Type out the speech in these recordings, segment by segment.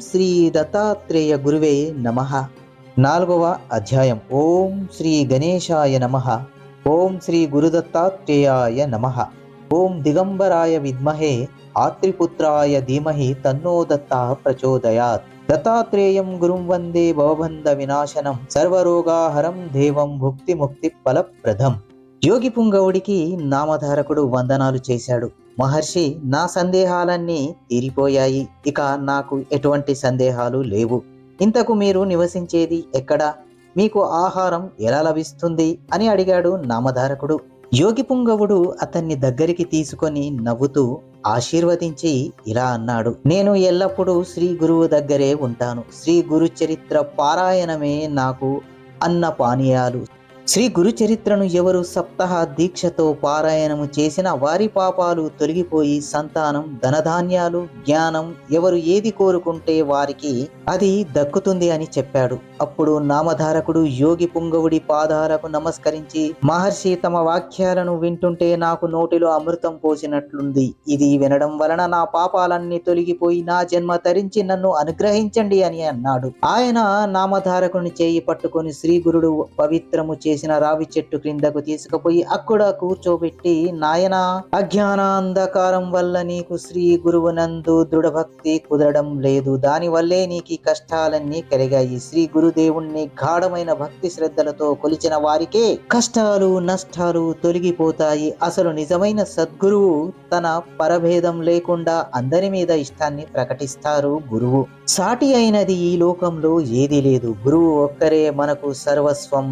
శ్రీ దత్తాత్రేయ గురువే నమ. నాలుగవ అధ్యాయం. ఓం శ్రీ గణేశాయ నమ. ఓం శ్రీ గురుదత్తాత్రేయాయ నమ. ఓం దిగంబరాయ విద్మహే. ఆత్రిపుత్రాయ ధీమహి తన్నో దత్త ప్రచోదయాత్. దత్తాత్రేయం గురుం వందే భవబంధ వినాశనం. సర్వరోగాహరం దేవం భుక్తి ముక్తి ఫలప్రదం యోగి పుంగవుడికి నామధారకుడు వందనాలు చేశాడు. మహర్షి నా సందేహాలన్నీ తీరిపోయాయి. ఇక నాకు ఎటువంటి సందేహాలు లేవు. ఇంతకు మీరు నివసించేది ఎక్కడ? మీకు ఆహారం ఎలా లభిస్తుంది? అని అడిగాడు నామధారకుడు. యోగి పుంగవుడు అతన్ని దగ్గరికి తీసుకొని నవ్వుతూ ఆశీర్వదించి ఇలా అన్నాడు. నేను ఎల్లప్పుడూ శ్రీ గురువు దగ్గరే ఉంటాను. శ్రీ గురు చరిత్ర పారాయణమే నాకు అన్న పానీయాలు శ్రీ గురు చరిత్రను ఎవరు సప్తాహ దీక్షతో పారాయణము చేసిన వారి పాపాలు తొలగిపోయి సంతానం ధనధాన్యాలు జ్ఞానం ఎవరు ఏది కోరుకుంటే వారికి అది దక్కుతుంది అని చెప్పాడు. అప్పుడు నామధారకుడు యోగి పుంగవుడి పాదాలకు నమస్కరించి మహర్షి తమ వాక్యాలను వింటుంటే నాకు నోటిలో అమృతం పోసినట్లుంది. ఇది వినడం వలన నా పాపాలన్నీ తొలగిపోయి నా జన్మ తరించి నన్ను అనుగ్రహించండి అని అన్నాడు. ఆయన నామధారకుని చేయి పట్టుకొని శ్రీ గురుడు పవిత్రము చేసి చేసిన రావి చెట్టు క్రిందకు తీసుకుపోయి అక్కడ కూర్చోబెట్టి నాయన అజ్ఞానాంధకారం వల్ల నీకు శ్రీ గురువునందు దృఢభక్తి కుదరడం లేదు. దాని వల్లే నీకు కష్టాలన్నీ కలిగాయి. శ్రీ గురుదేవుణ్ణి గాఢమైన భక్తి శ్రద్ధలతో కొలిచిన వారికే కష్టాలు నష్టాలు తొలగిపోతాయి. అసలు నిజమైన సద్గురువు తన పరభేదం లేకుండా అందరి మీద ఇష్టాన్ని ప్రకటిస్తారు గురువు. సాటి అయినది ఈ లోకంలో ఏది లేదు. గురువు ఒక్కరే మనకు సర్వస్వం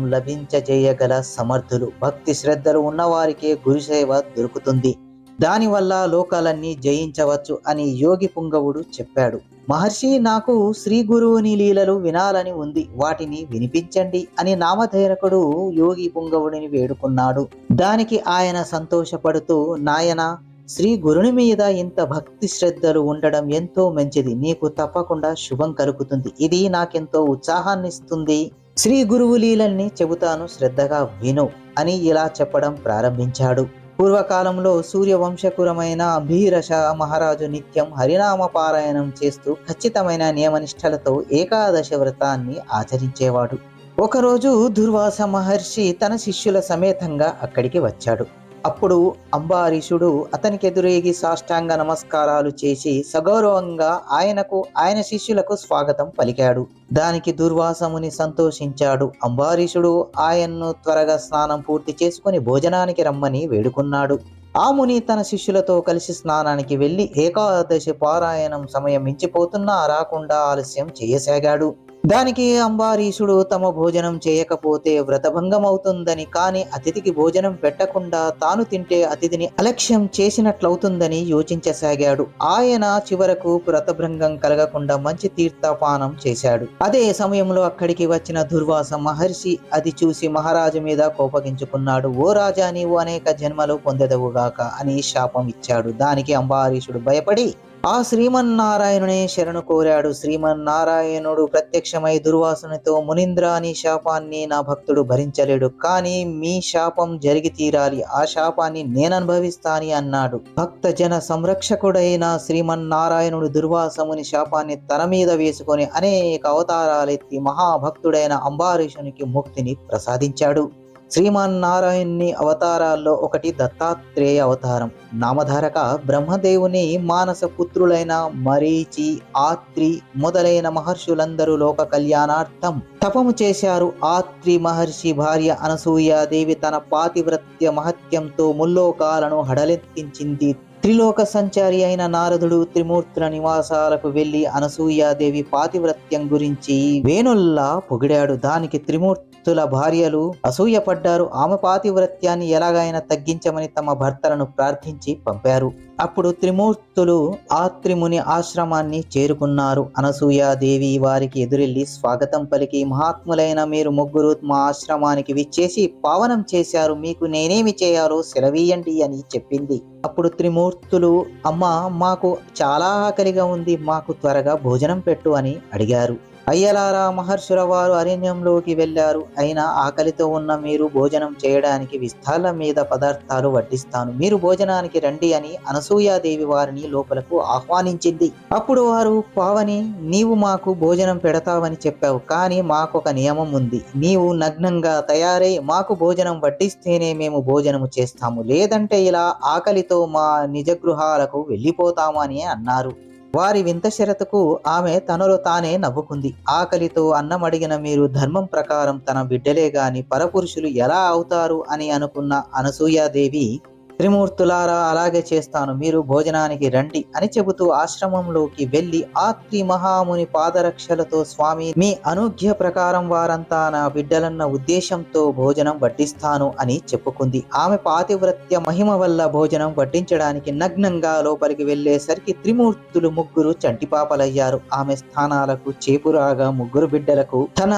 చేయగల సమర్థులు భక్తి శ్రద్ధలు ఉన్నవారికే గురుసేవ దొరుకుతుంది. దానివల్ల లోకాలన్నీ జయించవచ్చు అని యోగి పుంగవుడు చెప్పాడు. మహర్షి నాకు శ్రీ గురువుని లీలలు వినాలని ఉంది. వాటిని వినిపించండి అని నామధైరకుడు యోగి పుంగవుడిని వేడుకున్నాడు. దానికి ఆయన సంతోషపడుతూ నాయన శ్రీ గురుని మీద ఇంత భక్తి శ్రద్ధలు ఉండడం ఎంతో మంచిది. నీకు తప్పకుండా శుభం కలుగుతుంది. ఇది నాకెంతో ఉత్సాహాన్ని ఇస్తుంది శ్రీ గురువు లీలల్ని చెబుతాను శ్రద్ధగా విను అని ఇలా చెప్పడం ప్రారంభించాడు. పూర్వకాలంలో సూర్యవంశకురమైన భీరష మహారాజు నిత్యం హరినామ పారాయణం చేస్తూ ఖచ్చితమైన నియమనిష్టలతో ఏకాదశ వ్రతాన్ని ఆచరించేవాడు. ఒకరోజు దుర్వాస మహర్షి తన శిష్యుల సమేతంగా అక్కడికి వచ్చాడు. అప్పుడు అంబారీషుడు అతనికి ఎదురేగి సాష్టాంగ నమస్కారాలు చేసి సగౌరవంగా ఆయనకు ఆయన శిష్యులకు స్వాగతం పలికాడు. దానికి దుర్వాసముని సంతోషించాడు. అంబారీషుడు ఆయన్ను త్వరగా స్నానం పూర్తి చేసుకుని భోజనానికి రమ్మని వేడుకున్నాడు. ఆ ముని తన శిష్యులతో కలిసి స్నానానికి వెళ్ళి ఏకాదశి పారాయణం సమయం మించిపోతున్నా రాకుండా ఆలస్యం చేయసాగాడు. దానికి అంబారీషుడు తమ భోజనం చేయకపోతే వ్రతభంగం అవుతుందని కాని అతిథికి భోజనం పెట్టకుండా తాను తింటే అతిథిని అలక్ష్యం చేసినట్లవుతుందని యోచించసాగాడు. ఆయన చివరకు వ్రతభంగం కలగకుండా మంచి తీర్థపానం చేశాడు. అదే సమయంలో అక్కడికి వచ్చిన దుర్వాస మహర్షి అది చూసి మహారాజు మీద కోపగించుకున్నాడు. ఓ రాజా నీవు అనేక జన్మలు పొందెదవుగాక అని శాపం ఇచ్చాడు. దానికి అంబారీషుడు భయపడి ఆ శ్రీమన్నారాయణునే శరణు కోరాడు. శ్రీమన్నారాయణుడు ప్రత్యక్షమై దుర్వాసునితో మునింద్ర అని శాపాన్ని నా భక్తుడు భరించలేడు. కానీ మీ శాపం జరిగి తీరాలి. ఆ శాపాన్ని నేను అనుభవిస్తాని అన్నాడు. భక్త జన సంరక్షకుడైన శ్రీమన్నారాయణుడు దుర్వాసముని శాపాన్ని తన మీద వేసుకొని అనేక అవతారాలెత్తి మహాభక్తుడైన అంబారీషునికి ముక్తిని ప్రసాదించాడు. శ్రీమన్నారాయణ్ణి అవతారాల్లో ఒకటి దత్తాత్రేయ అవతారం. నామధారక బ్రహ్మదేవుని మానస పుత్రులైన మరీచి ఆత్రి మొదలైన మహర్షులందరూ లోక కళ్యాణార్థం తపము చేశారు. ఆత్రి మహర్షి భార్య అనసూయాదేవి తన పాతివ్రత్య మహత్యంతో ముల్లోకాలను హడలెత్తించింది. త్రిలోక సంచారి అయిన నారదుడు త్రిమూర్తుల నివాసాలకు వెళ్ళి అనసూయాదేవి పాతివ్రత్యం గురించి వేణుల్లా పొగిడాడు. దానికి దుష్టుల భార్యలు అసూయపడ్డారు. ఆమె పాతివ్రత్యాన్ని ఎలాగైనా తగ్గించమని తమ భర్తలను ప్రార్థించి పంపారు. అప్పుడు త్రిమూర్తులు ఆ త్రిముని ఆశ్రమాన్ని చేరుకున్నారు. అనసూయాదేవి వారికి ఎదురెళ్ళి స్వాగతం పలికి మహాత్ములైన మీరు ముగ్గురు మా ఆశ్రమానికి విచ్చేసి పావనం చేశారు. మీకు నేనేమి చేయాలో సెలవీయండి అని చెప్పింది. అప్పుడు త్రిమూర్తులు అమ్మ మాకు చాలా ఆకలిగా ఉంది. మాకు త్వరగా భోజనం పెట్టు అని అడిగారు. అయ్యలారా మహర్షుల వారు అరణ్యంలోకి వెళ్ళారు. అయినా ఆకలితో ఉన్న మీరు భోజనం చేయడానికి విస్తాల మీద పదార్థాలు వడ్డిస్తాను. మీరు భోజనానికి రండి అని అనసూయాదేవి వారిని లోపలకు ఆహ్వానించింది. అప్పుడు వారు పావని నీవు మాకు భోజనం పెడతావని చెప్పావు. కానీ మాకొక నియమం ఉంది. నీవు నగ్నంగా తయారై మాకు భోజనం వడ్డిస్తేనే మేము భోజనము చేస్తాము. లేదంటే ఇలా ఆకలితో మా నిజ గృహాలకు అన్నారు. వారి వింత షరతుకు ఆమె తనలో తానే నవ్వుకుంది. ఆకలితో అన్నం అడిగిన మీరు ధర్మం ప్రకారం తన బిడ్డలే గాని పరపురుషులు ఎలా అవుతారు అని అనుకున్న అనసూయాదేవి త్రిమూర్తులారా అలాగే చేస్తాను. మీరు భోజనానికి రండి అని చెబుతూ ఆశ్రమంలోకి వెళ్ళి ఆత్రి మహాముని పాదరక్షలతో స్వామి మీ అనుజ్ఞ ప్రకారం వారంతా నా బిడ్డలన్న ఉద్దేశంతో భోజనం వడ్డిస్తాను అని చెప్పుకుంది. ఆమె పాతివ్రత్య మహిమ వల్ల భోజనం వడ్డించడానికి నగ్నంగా లోపలికి వెళ్ళేసరికి త్రిమూర్తులు ముగ్గురు చంటిపాపలయ్యారు. ఆమె స్థానాలకు చేపురాగా ముగ్గురు బిడ్డలకు తన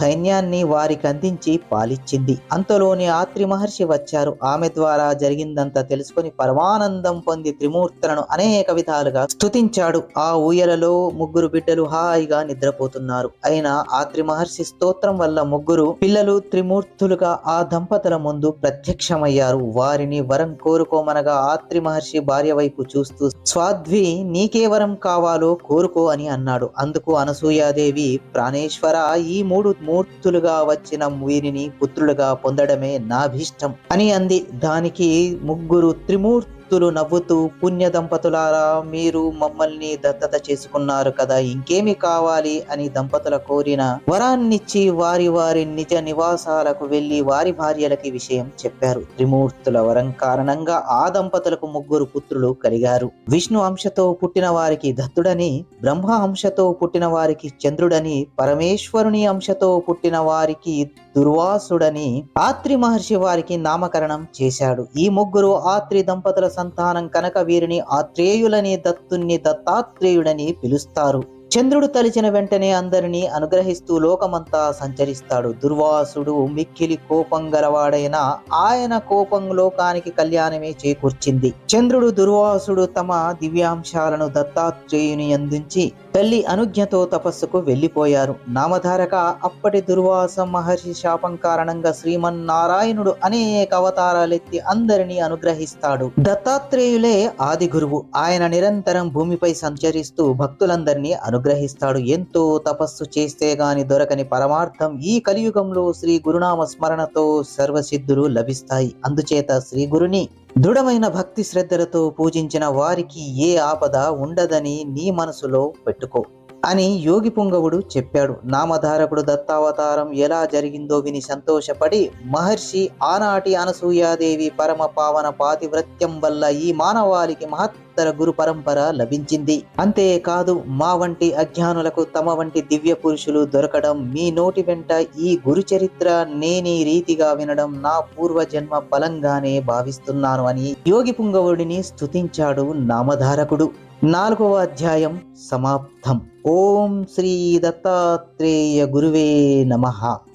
సైన్యాన్ని వారికి అందించి పాలిచ్చింది. అంతలోని ఆత్రి మహర్షి వచ్చారు. ఆమె ద్వారా జరిగిందంతా తెలుసుకొని పరమానందం పొంది త్రిమూర్తులను అనేక విధాలుగా స్తుతించాడు. ఆ ఊయలలో ముగ్గురు బిడ్డలు హాయిగా నిద్రపోతున్నారు. అయినా ఆత్రి మహర్షి స్తోత్రం వల్ల ముగ్గురు పిల్లలు త్రిమూర్తులుగా ఆ దంపతుల ముందు ప్రత్యక్షమయ్యారు. వారిని వరం కోరుకోమనగా ఆత్రి మహర్షి భార్య వైపు చూస్తూ స్వాద్వి నీకే వరం కావాలో కోరుకో అని అన్నాడు. అందుకు అనసూయాదేవి ప్రాణేశ్వర ఈ మూడు మూర్తులుగా వచ్చిన వీరిని పుత్రులుగా పొందడమే నాభీష్టం. అని అంది. దానికి ముగ్గురు త్రిమూర్తి భక్తులు నవ్వుతూ పుణ్య దంపతులారా మీరు మమ్మల్ని దత్తత చేసుకున్నారు కదా ఇంకేమి కావాలి అని దంపతుల కోరిన వరాన్నిచ్చి వారి వారి నిజ నివాసాలకు వెళ్ళి వారి భార్యలకి విషయం చెప్పారు. త్రిమూర్తుల వరం కారణంగా ఆ దంపతులకు ముగ్గురు పుత్రులు కలిగారు. విష్ణు అంశతో పుట్టిన వారికి దత్తుడని బ్రహ్మ అంశతో పుట్టిన వారికి చంద్రుడని పరమేశ్వరుని అంశతో పుట్టిన వారికి దుర్వాసుడని ఆత్రి మహర్షి వారికి నామకరణం చేశాడు. ఈ ముగ్గురు ఆత్రి దంపతుల సంతానం కనుక వీరిని ఆత్రేయులని దత్తుణ్ణి దత్తాత్రేయుడని పిలుస్తారు. చంద్రుడు తలిచిన వెంటనే అందరినీ అనుగ్రహిస్తూ లోకమంతా సంచరిస్తాడు. దుర్వాసుడు మిక్కిలి కోపం గలవాడైన ఆయన కోపం లోకానికి కళ్యాణమే చేకూర్చింది. చంద్రుడు దుర్వాసుడు తమ దివ్యాంశాలను దత్తాత్రేయుని అందించి తల్లి అనుజ్ఞతో తపస్సుకు వెళ్ళిపోయారు నామధారక అప్పటి దుర్వాస మహర్షి శాపం కారణంగా శ్రీమన్నారాయణుడు అనేక అవతారాలెత్తి అందరినీ అనుగ్రహిస్తాడు. దత్తాత్రేయులే ఆది గురువు. ఆయన నిరంతరం భూమిపై సంచరిస్తూ భక్తులందరినీ అనుగ్రహిస్తాడు. ఎంతో తపస్సు చేస్తే గాని దొరకని పరమార్థం ఈ కలియుగంలో శ్రీ గురునామ స్మరణతో సర్వసిద్ధులు లభిస్తాయి. అందుచేత శ్రీ గురుని దృఢమైన భక్తి శ్రద్ధలతో పూజించిన వారికి ఏ ఆపద ఉండదని నీ మనసులో పెట్టుకో. అని యోగి పుంగవుడు చెప్పాడు. నామధారకుడు దత్తావతారం ఎలా జరిగిందో విని సంతోషపడి మహర్షి ఆనాటి అనసూయాదేవి పరమ పావన పాతివ్రత్యం వల్ల ఈ మానవాళికి మహత్తర గురు పరంపర లభించింది. అంతేకాదు మా వంటి అజ్ఞానులకు తమ వంటి దివ్య పురుషులు దొరకడం మీ నోటి వెంట ఈ గురు చరిత్ర నేని రీతిగా వినడం నా పూర్వజన్మ ఫలంగానే భావిస్తున్నాను అని యోగి పుంగవుడిని స్తుతించాడు నామధారకుడు. నాలుగవ అధ్యాయం సమాప్తం. ఓం శ్రీ దత్తాత్రేయ గురువే నమ.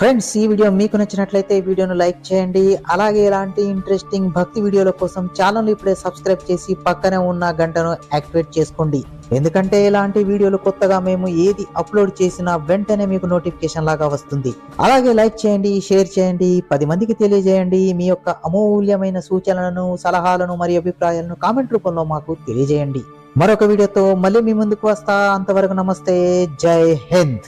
ఫ్రెండ్స్ ఈ వీడియో మీకు నచ్చినట్లయితే ఈ వీడియోను లైక్ చేయండి. అలాగే ఇలాంటి ఇంట్రెస్టింగ్ భక్తి వీడియోల కోసం ఛానల్ ఇప్పుడే సబ్స్క్రైబ్ చేసి పక్కనే ఉన్న గంటను యాక్టివేట్ చేసుకోండి. ఎందుకంటే ఇలాంటి వీడియోలు కొత్తగా మేము ఏది అప్లోడ్ చేసినా వెంటనే మీకు నోటిఫికేషన్ లాగా వస్తుంది. అలాగే లైక్ చేయండి షేర్ చేయండి పది మందికి తెలియజేయండి. మీ యొక్క అమూల్యమైన సూచనలను సలహాలను మరియు అభిప్రాయాలను కామెంట్ రూపంలో మాకు తెలియజేయండి. మరొక వీడియోతో మళ్ళీ మీ ముందుకు వస్తా. అంతవరకు నమస్తే. జై హింద్.